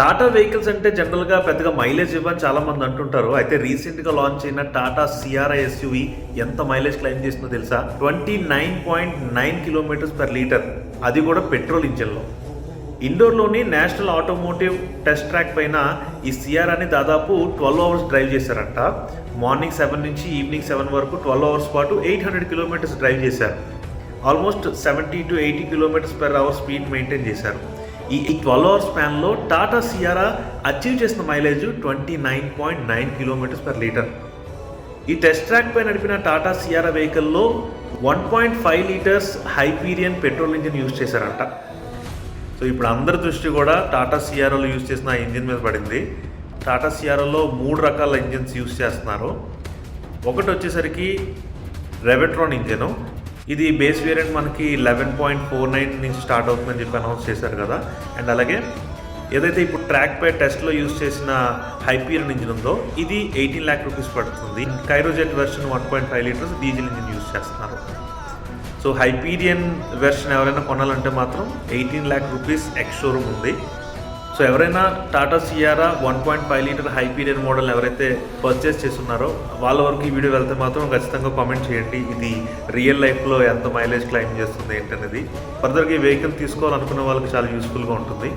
Tata vehicles అంటే జనరల్గా పెద్దగా మైలేజ్ ఇవ్వని చాలామంది అంటుంటారు. అయితే రీసెంట్గా లాంచ్ అయిన టాటా సిఆర్ఐ ఎస్యూవి ఎంత మైలేజ్ క్లైమ్ చేస్తుందో తెలుసా? Twenty nine point nine kilometres per litre అది కూడా పెట్రోల్ ఇంజన్లో ఇండోర్లోని నేషనల్ ఆటోమోటివ్ టెస్ట్ ట్రాక్ పైన ఈ సిఆర్ఐని దాదాపు ట్వెల్వ్ అవర్స్ డ్రైవ్ చేశారంట. మార్నింగ్ సెవెన్ నుంచి ఈవినింగ్ సెవెన్ వరకు ట్వెల్వ్ అవర్స్ పాటు ఎయిట్ హండ్రెడ్ కిలోమీటర్స్ డ్రైవ్ చేశారు. Almost seventy to eighty kilometres per hour speed maintain చేశారు. ఈ ట్వెల్వ్ అవర్స్ స్పాన్లో టాటా సియారా అచీవ్ చేసిన mileage twenty nine point nine kilometres per litre ఈ test track పై నడిపిన టాటా సియారా వెహికల్లో one point five litres Hyperion petrol engine use చేశారంట. So ఇప్పుడు అందరి దృష్టి కూడా టాటా సిఆర్ఓలో యూజ్ చేసిన ఇంజిన్ మీద పడింది. టాటా సిఆర్ఓలో మూడు రకాల ఇంజిన్స్ యూజ్ చేస్తున్నారు. ఒకటి వచ్చేసరికి రెవెట్రాన్ ఇంజిన్ ఇది బేస్ వేరియంట్ మనకి లెవెన్ పాయింట్ ఫోర్ నైన్ నుంచి స్టార్ట్ అవుతుందని చెప్పి అనౌన్స్ చేశారు కదా. అండ్ అలాగే ఏదైతే ఇప్పుడు ట్రాక్ పై టెస్ట్లో యూజ్ చేసిన హైపీరియన్ ఇంజిన్ ఉందో ఇది ఎయిటీన్ ల్యాక్ రూపీస్ పడుతుంది. Kryojet version one point five litres diesel engine use చేస్తున్నారు. సో హైపీరియన్ వెర్షన్ ఎవరైనా కొనాలంటే మాత్రం eighteen lakh rupees ex showroom ఉంది. సో ఎవరైనా Tata Sierra one point five litre Hyperion model ఎవరైతే పర్చేస్ చేస్తున్నారో వాళ్ళ వరకు ఈ వీడియో వెళ్తే మాత్రం ఖచ్చితంగా కామెంట్ చేయండి. ఇది రియల్ లైఫ్లో ఎంత మైలేజ్ క్లైమ్ చేస్తుంది ఏంటనేది. ఫర్దర్గా ఈ వెహికల్ తీసుకోవాలనుకున్న వాళ్ళకి చాలా యూస్ఫుల్గా ఉంటుంది.